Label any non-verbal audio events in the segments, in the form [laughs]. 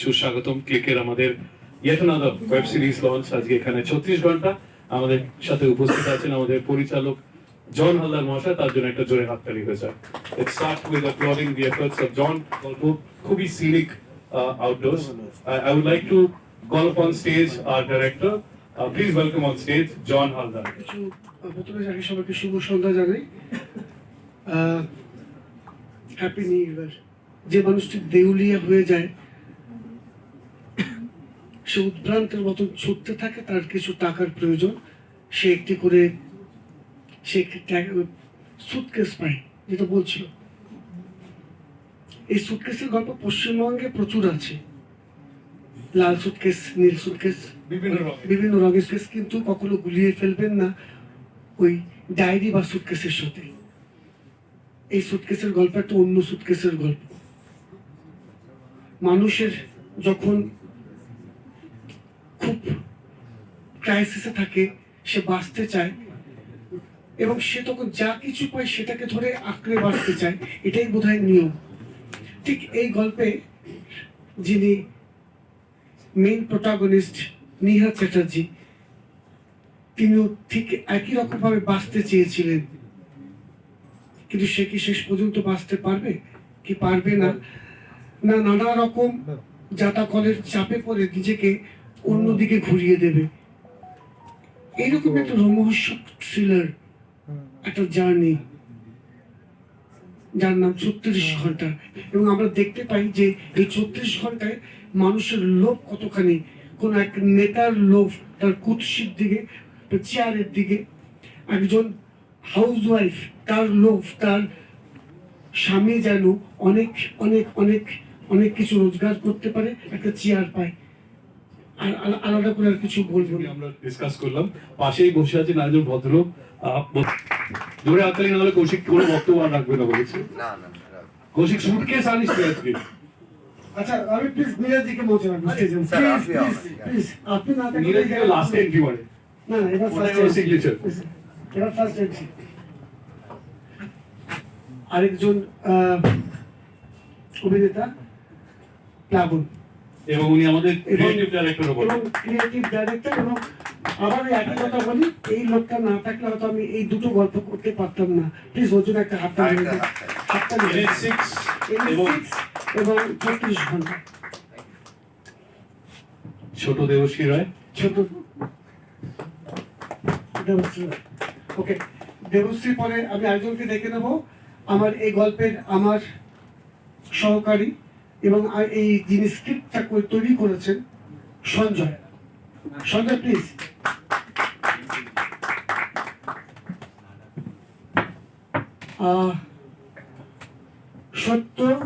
সুস্বাগতম ক্লিকের আমাদের web series launch আজকে এখানে ছত্রিশ ঘণ্টা। আমাদের সাথে উপস্থিত আছেন আমাদের পরিচালক জন হালদার মহাশয়, তার জন্য একটা জোরে হাততালি হয়ে যায়। It start with the efforts of John. গল্প খুবই scenic I would like to call on stage R please welcome on stage John Haldar. প্রথমে সবাইকে শুভ সন্ধ্যা জানাই। হ্যাপি নিউ ইয়ার যে মানুষটি দেউলিয়া হয়ে যায় সে উদ্ভ্রান্তের মতন ছুটতে থাকে তার কিছু টাকার প্রয়োজন। সে একটি করে সে একটি সুটকেস পায় যেটা বলছিল। এই সুটকেসের গল্প পশ্চিমবঙ্গে প্রচুর আছে। লাল সুটকেস নীল সুটকেস বিভিন্ন রঙের। বিভিন্ন রঙের সুটকেস কিন্তু কখনো গুলিয়ে ফেলবেন না ওই ডায়েরি বা সুটকেসের সাথে। এই সুটকেসের গল্প একটা অন্য সুটকেসের গল্প। মানুষের যখন খুব ক্রাইসিসে থাকে, সে বাঁচতে চায়, এবং সে তখন যা কিছু পায় সেটাকে ধরে আঁকড়ে বাঁচতে চায়, এটাই বোধহয় নিয়ম। ঠিক এই গল্পে যিনি মেইন প্রোটাগনিস্ট নিহা চ্যাটার্জি, তিনিও ঠিক একই রকম ভাবে বাঁচতে চেয়েছিলেন। কিন্তু সে কি শেষ পর্যন্ত বাঁচতে পারবে? কি পারবে না? না, নানা রকম জাতাকলের চাপে পড়ে নিজেকে অন্যদিকে ঘুরিয়ে দেবে। এইরকম একটা রোমহর্ষ থ্রিলার একটা জার্নি যার নাম ছত্রিশ ঘণ্টা। এবং আমরা দেখতে পাই যে এই ছত্রিশ ঘন্টায় মানুষের লোভ কতখানি, কোন এক নেতার লোভ তার কুৎসির দিকে, চেয়ারের দিকে, একজন হাউসওয়াইফ তার লোভ, তার স্বামী যেন অনেক অনেক অনেক অনেক কিছু রোজগার করতে পারে, একটা চেয়ার পায়। আলাদা করে কিছু বলব না। আমরা ডিসকাস করলাম। পাশেই বসে আছেন একজন ভদ্রলোক। জোরে হাততালি না হলে কৌশিক কোনো বক্তব্য আর রাখবে না বলেছে। না না না। কৌশিক সুটকেস আনিস আজকে। আচ্ছা আমি প্লিজ প্লিজ আপনি প্লিজ আমাকে- প্লিজ আপনি না লাস্ট এন্ট্রি মানে না না ফার্স্ট এন্ট্রি আরেকজন আহ, অভিনেতা প্লাবন। এবং উনি আমাদের ক্রিয়েটিভ ডাইরেক্টরও বলেন। এবং ক্রিয়েটিভ ডাইরেক্টর এবং আবার একই কথা বলি এই লোকটা না থাকলে হয়তো আমি এই দুটো গল্প করতে পারতাম না। প্লিজ ওর জন্য একটা হাতটা দিয়ে হাতটা এবং চব্বিশ ঘণ্টা। ছোট দেবশ্রী রায়। ছোট দেবশ্রী ওকে দেবশ্রী পরে আমি একজনকে ডেকে নেব। আমার এই গল্পের আমার সহকারী এবং এই যিনি স্ক্রিপ্টটা করে- তৈরি করেছেন, সঞ্জয়। সঞ্জয় প্লিজ সত্য,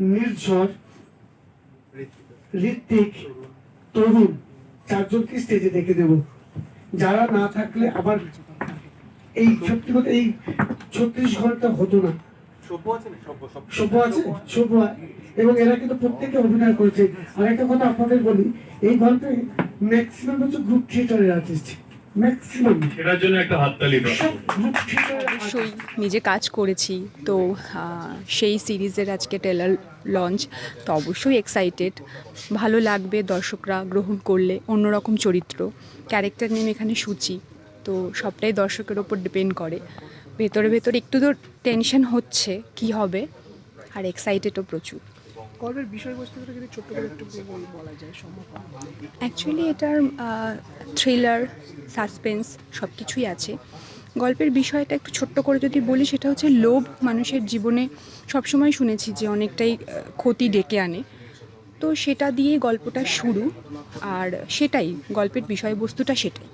নির্ঝর, ঋত্বিক, তরুণ, চারজনকে স্টেজে দেখে দেব। যারা না থাকলে আবার এই সত্যি এই ছত্রিশ ঘণ্টা হতো না। সভ্য আছে সভ্য এবং এরা কিন্তু প্রত্যেকে অভিনয় করেছে। আর একটা কথা আপনাদের বলি এই গল্পে ম্যাক্সিমাম হচ্ছে গ্রুপ থিয়েটারের আর্টিস্ট ম্যাক্সিমাম এটার জন্য একটা হাততালি গ্রুপ অবশ্যই নিজে কাজ করেছি। তো সেই সিরিজের আজকে টেলার লঞ্চ তো অবশ্যই এক্সাইটেড ভালো লাগবে দর্শকরা গ্রহণ করলে। অন্যরকম চরিত্র। ক্যারেক্টার নেম এখানে সূচি। তো সবটাই দর্শকের ওপর ডিপেন্ড করে। ভেতরে ভেতরে একটু তো টেনশন হচ্ছে কি হবে? আর এক্সাইটেডও প্রচুর। গল্পের বিষয়বস্তুটা যদি ছোট্ট করে একটু বলা যায় সম্ভব অ্যাকচুয়ালি এটার থ্রিলার সাসপেন্স সব কিছুই আছে। গল্পের বিষয়টা একটু ছোট্ট করে যদি বলি সেটা হচ্ছে লোভ মানুষের জীবনে সবসময় শুনেছি যে অনেকটাই ক্ষতি ডেকে আনে। তো সেটা দিয়ে গল্পটা শুরু আর সেটাই গল্পের বিষয়বস্তুটা সেটাই।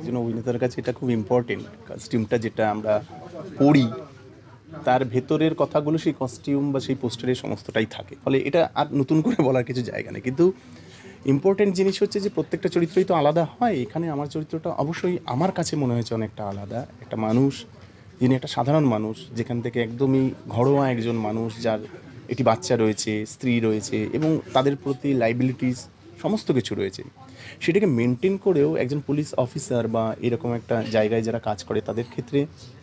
একজন অভিনেতার কাছে এটা খুব ইম্পর্টেন্ট কস্টিউমটা যেটা আমরা পড়ি তার ভেতরের কথাগুলো সেই কস্টিউম বা সেই পোস্টারের সমস্তটাই থাকে। ফলে এটা আর নতুন করে বলার কিছু জায়গা নেই। কিন্তু ইম্পর্টেন্ট জিনিস হচ্ছে যে প্রত্যেকটা চরিত্রই তো আলাদা হয়। এখানে আমার চরিত্রটা অবশ্যই আমার কাছে মনে হয়েছে অনেকটা আলাদা। একটা মানুষ যিনি একটা সাধারণ মানুষ, যেখান থেকে একদমই ঘরোয়া একজন মানুষ যার একটি বাচ্চা রয়েছে, স্ত্রী রয়েছে এবং তাদের প্রতি লাইবিলিটিস সমস্ত কিছু রয়েছে। সেটাকে মেনটেন করেও একজন পুলিশ অফিসার বা এরকম একটা জায়গায় যারা কাজ করে, তাদের ক্ষেত্রে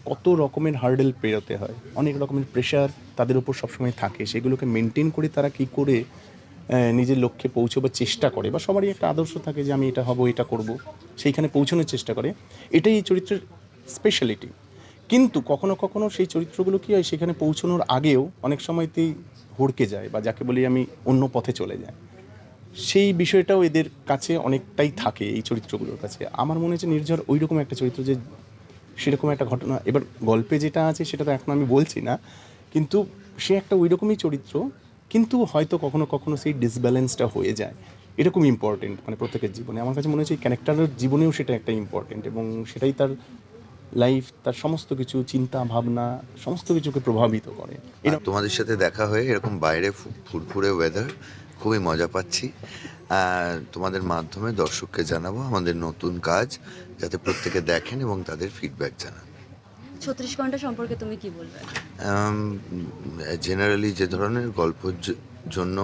কত রকমের হার্ডেল পেরোতে হয়, অনেক রকমের প্রেশার তাদের উপর সবসময় থাকে। সেগুলোকে মেনটেন করে তারা কী করে নিজের লক্ষ্যে পৌঁছবার চেষ্টা করে বা সবারই একটা আদর্শ থাকে যে আমি এটা হব, এটা করব, সেইখানে পৌঁছানোর চেষ্টা করে। এটাই এই চরিত্রের স্পেশালিটি কিন্তু কখনো কখনো সেই চরিত্রগুলো কী হয়, সেখানে পৌঁছানোর আগেও অনেক সময়তেই হড়কে যায় বা যাকে বলি আমি অন্য পথে চলে যায়। সেই বিষয়টাও এদের কাছে অনেকটাই থাকে এই চরিত্রগুলোর কাছে। আমার মনে হচ্ছে নির্ঝর ওই রকম একটা চরিত্র যে সেরকম একটা ঘটনা, এবার গল্পে যেটা আছে সেটা তো এখন আমি বলছি না, কিন্তু সে একটা ওই রকমই চরিত্র, কিন্তু হয়তো কখনো কখনো সেই ডিসব্যালেন্সটা হয়ে যায়। এরকম ইম্পর্টেন্ট মানে প্রত্যেকের জীবনে। আমার কাছে মনে হচ্ছে এই ক্যারেক্টারের জীবনেও সেটা একটা ইম্পর্টেন্ট এবং সেটাই তার লাইফ তার সমস্ত কিছু, চিন্তা, ভাবনা, সমস্ত কিছুকে প্রভাবিত করে। তোমাদের সাথে দেখা হয়ে এরকম বাইরে ফুরফুরে ওয়েদার খুবই মজা পাচ্ছি। তোমাদের মাধ্যমে দর্শককে জানাব আমাদের নতুন কাজ যাতে প্রত্যেকে দেখেন এবং তাদের ফিডব্যাক জানান। ছত্রিশ ঘণ্টা সম্পর্কে তুমি কি বলবে? জেনারেলি যে ধরনের গল্পর জন্য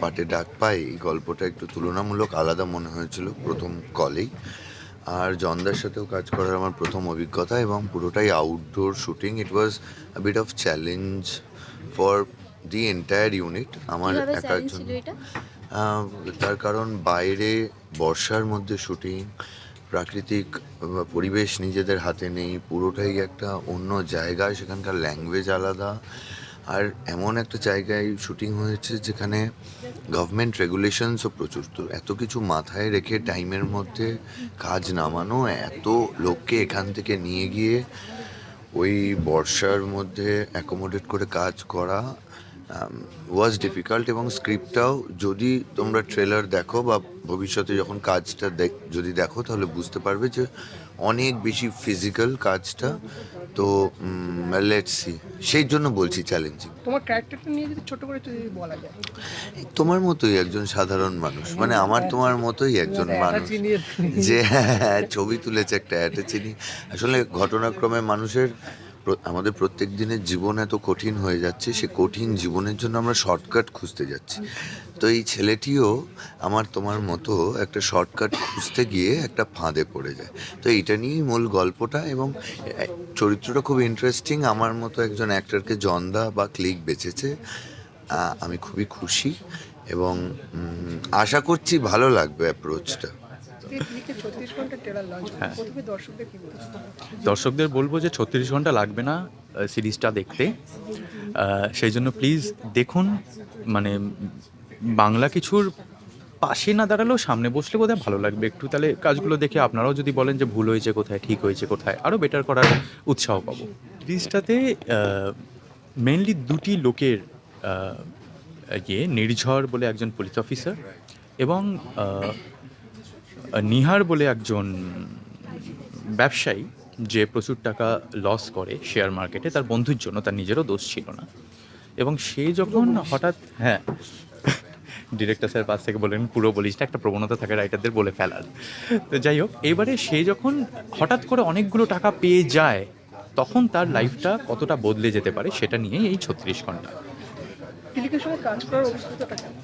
পাটে ডাক পাই এই গল্পটা একটু তুলনামূলক আলাদা মনে হয়েছিল প্রথম কলেই আর জনদার সাথেও কাজ করার আমার প্রথম অভিজ্ঞতা এবং পুরোটাই outdoor shooting it was bit of challenge for the entire unit আমার একার জন্য। তার কারণ বাইরে বর্ষার মধ্যে শুটিং প্রাকৃতিক পরিবেশ নিজেদের হাতে নেই পুরোটাই একটা অন্য জায়গায় সেখানকার ল্যাঙ্গুয়েজ আলাদা। আর এমন একটা জায়গায় শুটিং হয়েছে যেখানে গভর্নমেন্ট রেগুলেশনসও প্রচুর। তো এত কিছু মাথায় রেখে টাইমের মধ্যে কাজ নামানো এত লোককে এখান থেকে নিয়ে গিয়ে ওই বর্ষার মধ্যে অ্যাকোমোডেট করে কাজ করা ওয়াজ ডিফিকাল্ট এবং স্ক্রিপ্টটাও যদি তোমরা ট্রেলার দেখো বা ভবিষ্যতে যখন কাজটা দেখ যদি দেখো তাহলে বুঝতে পারবে যে অনেক বেশি ফিজিক্যাল কাজটা। তো লেটস সি সেই জন্য বলছি চ্যালেঞ্জিং তোমার ক্যারেক্টারটা নিয়ে যদি ছোট করে যদি বলা যায়। তোমার মতোই একজন সাধারণ মানুষ। মানে আমার তোমার মতোই একজন মানুষ। যে ছবি তুলেছে একটা অ্যাটাচিনি আসলে ঘটনাক্রমে মানুষের আমাদের প্রত্যেক দিনের জীবন এত কঠিন হয়ে যাচ্ছে, সে কঠিন জীবনের জন্য আমরা শর্টকাট খুঁজতে যাচ্ছি। তো এই ছেলেটিও আমার, তোমার মতো একটা শর্টকাট খুঁজতে গিয়ে একটা ফাঁদে পড়ে যায়। তো এইটা নিয়েই মূল গল্পটা এবং চরিত্রটা খুব ইন্টারেস্টিং আমার মতো একজন অ্যাক্টরকে জন্দা বা ক্লিক বেঁচেছে আমি খুবই খুশি এবং আশা করছি ভালো লাগবে অ্যাপ্রোচটা দর্শকদের বলছো? দর্শকদের বলব যে ছত্রিশ ঘণ্টা লাগবে না সিরিজটা দেখতে। সেই জন্য প্লিজ দেখুন মানে বাংলা কিছুর পাশে না দাঁড়ালেও সামনে বসলে বোধহয় ভালো লাগবে। একটু তাহলে কাজগুলো দেখে আপনারাও যদি বলেন যে ভুল হয়েছে কোথায় ঠিক হয়েছে কোথায় আরও বেটার করার উৎসাহ পাবো। সিরিজটাতে মেনলি দুটি লোকের ইয়ে নির্ঝর বলে একজন পুলিশ অফিসার এবং নিহার বলে একজন ব্যবসায়ী যে প্রচুর টাকা লস করে শেয়ার মার্কেটে তার বন্ধুর জন্য তার নিজেরও দোষ ছিল না। এবং সে যখন হঠাৎ হ্যাঁ [laughs] ডিরেক্টর স্যার পাশ থেকে বলেন পুরো বলিস না একটা প্রবণতা থাকে রাইটারদের বলে ফেলার। তো যাই হোক এবারে সে যখন হঠাৎ করে অনেকগুলো টাকা পেয়ে যায় তখন তার লাইফটা কতটা বদলে যেতে পারে সেটা নিয়েই এই ছত্রিশ ঘণ্টা। দিলীপের সঙ্গে কাজ করার অভিজ্ঞতাটা কেমন?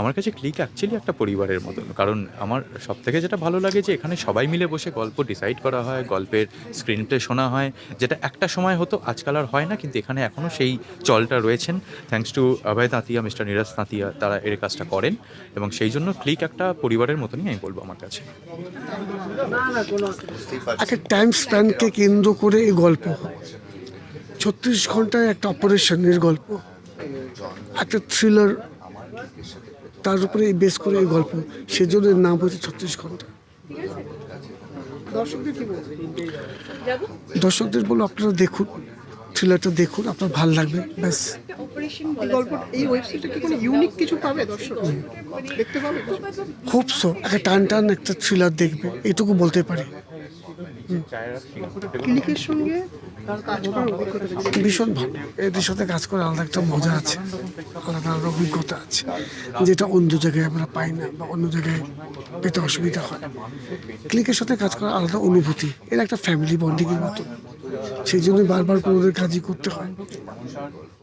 আমার কাছে ক্লিক অ্যাকচুয়ালি একটা পরিবারের মতন। কারণ আমার সব থেকে যেটা ভালো লাগে যে এখানে সবাই মিলে বসে গল্প ডিসাইড করা হয় গল্পের স্ক্রিন প্লে শোনা হয় যেটা একটা সময় হতো আজকাল আর হয় না কিন্তু এখানে এখনও সেই চলটা রয়েছেন। Thanks to Abhay তাঁতিয়া mister Neeraj তাঁতিয়া তারা এর কাজটা করেন এবং সেই জন্য ক্লিক একটা পরিবারের মতনই আমি বলব আমার কাছে। একটা টাইম স্প্যানকে কেন্দ্র করে এই গল্প ছত্রিশ ঘন্টায় একটা অপারেশনের গল্প। একটা থ্রিলার তার উপরে এই বেস করে এই গল্প। সেজন্য এর নাম হচ্ছে ছত্রিশ ঘণ্টা। দর্শকদের কি বলো আপনারা দেখুন থ্রিলারটা দেখুন আপনার ভালো লাগবে ব্যাস। এই গল্প এই ওয়েব সিরিজটা কি কোনো ইউনিক কিছু পাবে দর্শক? দেখতে পাবে খুব সো একটা টান টান একটা থ্রিলার দেখবে এটুকু বলতে পারি। ক্লিকের সঙ্গে ভীষণ ভালো। এদের সাথে কাজ করে আলাদা একটা মজা আছে, আলাদা আলাদা অভিজ্ঞতা আছে, যেটা অন্য জায়গায় আমরা পাই না বা অন্য জায়গায় পেতে অসুবিধা হয়। ক্লিকের সাথে কাজ করার আলাদা অনুভূতি এটা একটা ফ্যামিলি বন্ডিংয়ের মতো। সেই জন্য বারবার কোনোদের কাজই করতে হয়।